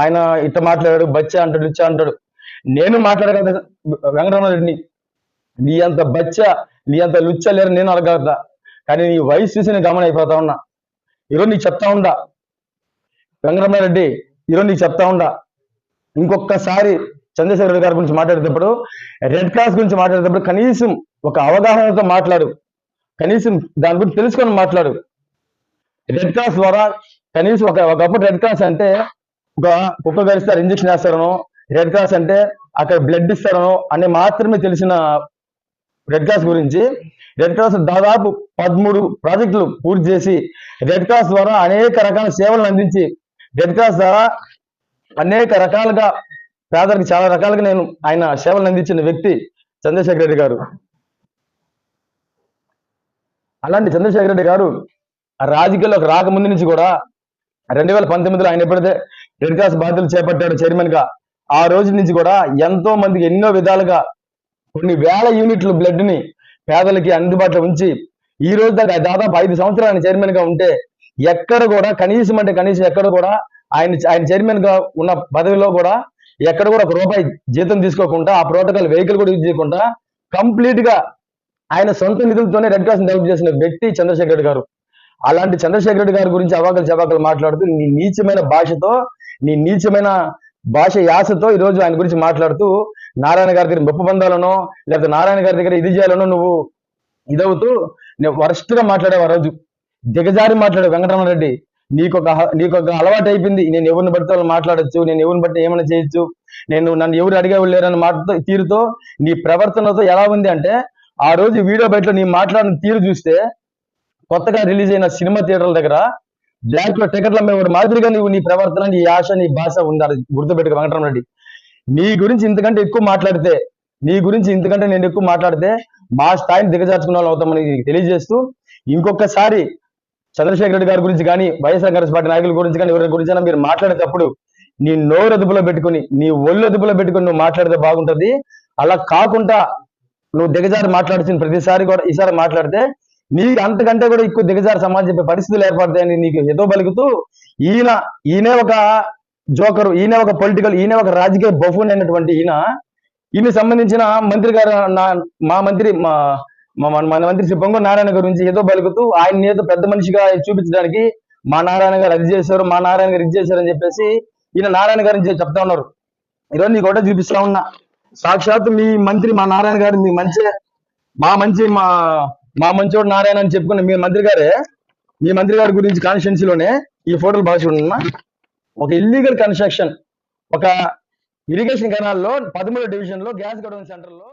ఆయన ఇట్ట మాట్లాడాడు బచ్చ అంటాడు ఇచ్చా అంటాడు. నేను మాట్లాడగల వెంకటరమణరెడ్డిని నీ అంత బచ్చ నీ అంత లుచ్చ లేరు నేను అడగలుగుతా కానీ నీ వయసు చూసి నేను గమనం అయిపోతా ఉన్నా. ఈరోజు నీకు చెప్తా ఉండా. వెంకటరమణారెడ్డి ఈరోజు నీకు చెప్తా ఉండా. ఇంకొకసారి చంద్రశేఖర్ రెడ్డి గారి గురించి మాట్లాడేటప్పుడు రెడ్ క్రాస్ గురించి మాట్లాడేటప్పుడు కనీసం ఒక అవగాహనతో మాట్లాడు. కనీసం దాని గురించి తెలుసుకొని మాట్లాడు. రెడ్ క్రాస్ ద్వారా కనీసం ఒక ఒకప్పుడు రెడ్ క్రాస్ అంటే ఒక కుక్క గరిస్తారు ఇంజక్షన్ వేస్తారనో రెడ్ క్రాస్ అంటే అక్కడ బ్లడ్ ఇస్తారనో అని మాత్రమే తెలిసిన రెడ్ క్రాస్ గురించి రెడ్ క్రాస్ దాదాపు పదమూడు ప్రాజెక్టులు పూర్తి చేసి రెడ్ క్రాస్ ద్వారా అనేక రకాల సేవలను అందించి రెడ్ క్రాస్ ద్వారా అనేక రకాలుగా పేదలకు చాలా రకాలుగా నేను ఆయన సేవలను అందించిన వ్యక్తి చంద్రశేఖర్ రెడ్డి గారు. అలాంటి చంద్రశేఖర్ రెడ్డి గారు ఆ రాజకీయాల్లోకి రాకముందు నుంచి కూడా రెండు వేల పంతొమ్మిదిలో ఆయన ఎప్పుడైతే రెడ్ క్రాస్ బాధ్యతలు చేపట్టాడు చైర్మన్గా. ఆ రోజు నుంచి కూడా ఎంతో మందికి ఎన్నో విధాలుగా కొన్ని వేల యూనిట్లు బ్లడ్ని పేదలకి అందుబాటులో ఉంచి ఈ రోజు దాకా దాదాపు ఐదు సంవత్సరాలు ఆయన చైర్మన్గా ఉంటే ఎక్కడ కూడా కనీసం అంటే కనీసం ఎక్కడ కూడా ఆయన ఆయన చైర్మన్గా ఉన్న పదవిలో కూడా ఎక్కడ కూడా ఒక రూపాయి జీతం తీసుకోకుండా ఆ ప్రోటోకాల్ వెహికల్ కూడా యూజ్ చేయకుండా కంప్లీట్గా ఆయన సొంత నిధులతోనే రెడ్ క్రాస్ డెవలప్ చేసిన వ్యక్తి చంద్రశేఖర్ గారు. అలాంటి చంద్రశేఖర్ గారి గురించి అవాకలు చవాకలు మాట్లాడుతూ నీచమైన భాషతో నీ నీచమైన భాష యాసతో ఈరోజు ఆయన గురించి మాట్లాడుతూ నారాయణ గారి దగ్గర మెప్పు పొందాలనో లేకపోతే నారాయణ గారి దగ్గర ఇది చేయాలనో నువ్వు ఇదవుతూ నువ్వు వరస్ట్గా మాట్లాడావు ఆ రోజు. దిగజారి మాట్లాడావు వెంకటరమణరెడ్డి. నీకొక నీకొక అలవాటు అయిపోయింది. నేను ఎవరిని బట్టి వాళ్ళు మాట్లాడొచ్చు నేను ఎవరిని బట్టి ఏమైనా చేయొచ్చు. నేను నన్ను ఎవరు అడిగేవాళ్ళు లేరని మాటతో తీరుతో నీ ప్రవర్తనతో ఎలా ఉంది అంటే ఆ రోజు వీడియో బయటలో నీ మాట్లాడిన తీరు చూస్తే కొత్తగా రిలీజ్ అయిన సినిమా థియేటర్ల దగ్గర బ్లాక్లో టికెట్లు మీద మాదిరిగా నీవు నీ ప్రవర్తన నీ ఆశ నీ భాష ఉండాలి. గుర్తుపెట్టుకు గుర్తుపెట్టుకు వెంకటరమరెడ్డి నీ గురించి ఇంతకంటే ఎక్కువ మాట్లాడితే నీ గురించి ఇంతకంటే నేను ఎక్కువ మాట్లాడితే మా స్థాయిని దిగజార్చుకున్న వాళ్ళు అవుతామని తెలియజేస్తూ ఇంకొకసారి చంద్రశేఖర్ రెడ్డి గారి గురించి కానీ వైఎస్ఆర్ కాంగ్రెస్ పార్టీ నాయకుల గురించి కానీ ఎవరి గురించి మీరు మాట్లాడేటప్పుడు నీ నోరు అదుపులో పెట్టుకుని నీ ఒళ్ళు అదుపులో పెట్టుకుని నువ్వు మాట్లాడితే బాగుంటది. అలా కాకుండా నువ్వు దిగజారి మాట్లాడుతున్న ప్రతిసారి కూడా ఈసారి మాట్లాడితే నీకు అంతకంటే కూడా ఎక్కువ దిగజారు సమాజం చెప్పే పరిస్థితులు ఏర్పడతాయని నీకు ఏదో పలుకుతూ ఈయన ఈయనే ఒక జోకరు ఈయన ఒక పొలిటికల్ ఈయన ఒక రాజకీయ బఫూన్ అయినటువంటి ఈయన. ఈయన సంబంధించిన మంత్రి గారు మా మంత్రి మా మన మంత్రి శ్రీ పొంగు నారాయణ గురించి ఏదో పలుకుతూ ఆయన ఏదో పెద్ద మనిషిగా చూపించడానికి మా నారాయణ గారు అది చేశారు మా నారాయణ గారు ఇది చేశారు అని చెప్పేసి ఈయన నారాయణ గారిని చెప్తా ఉన్నారు. ఈరోజు నీకు కూడా చూపిస్తా ఉన్నా. సాక్షాత్ మీ మంత్రి మా నారాయణ గారు మీ మంచి మా మంచి మా మా మంచోడు నారాయణ అని చెప్పుకున్న మీ మంత్రి గారే మీ మంత్రి గారి గురించి కాన్స్టిట్యున్సీలోనే ఈ ఫోటోలు బాగా చూడన్నా ఒక ఇల్లీగల్ కన్స్ట్రక్షన్ ఒక ఇరిగేషన్ కెనాల్లో పదమూడు డివిజన్లో గ్యాస్ గడవన్ సెంటర్లో